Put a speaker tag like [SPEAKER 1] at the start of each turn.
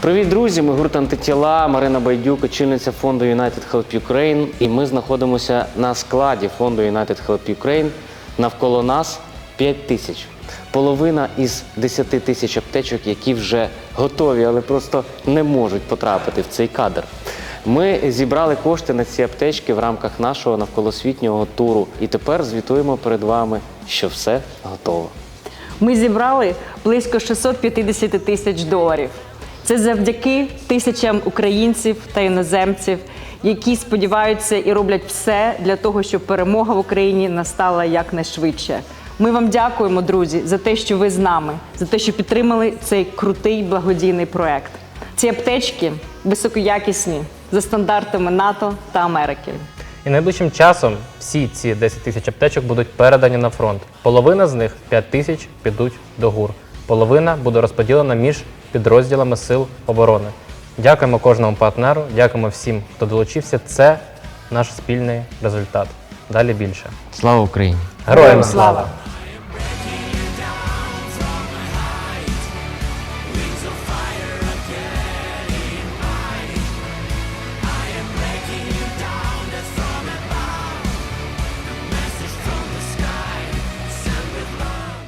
[SPEAKER 1] Привіт, друзі! Ми гурт антитіла Марина Байдюк, очільниця фонду United Help Ukraine. І ми знаходимося на складі фонду United Help Ukraine. Навколо нас 5 тисяч. Половина із 10 тисяч аптечок, які вже готові, але просто не можуть потрапити в цей кадр. Ми зібрали кошти на ці аптечки в рамках нашого навколосвітнього туру. І тепер звітуємо перед вами, що все готово.
[SPEAKER 2] Ми зібрали близько 650 тисяч доларів. Це завдяки тисячам українців та іноземців, які сподіваються і роблять все для того, щоб перемога в Україні настала якнайшвидше. Ми вам дякуємо, друзі, за те, що ви з нами, за те, що підтримали цей крутий благодійний проект. Ці аптечки високоякісні за стандартами НАТО та Америки.
[SPEAKER 3] І найближчим часом всі ці 10 тисяч аптечок будуть передані на фронт. Половина з них 5 тисяч підуть до ГУР. Половина буде розподілена між підрозділами сил оборони. Дякуємо кожному партнеру, дякуємо всім, хто долучився. Це наш спільний результат. Далі більше.
[SPEAKER 1] Слава Україні!
[SPEAKER 3] Героям слава!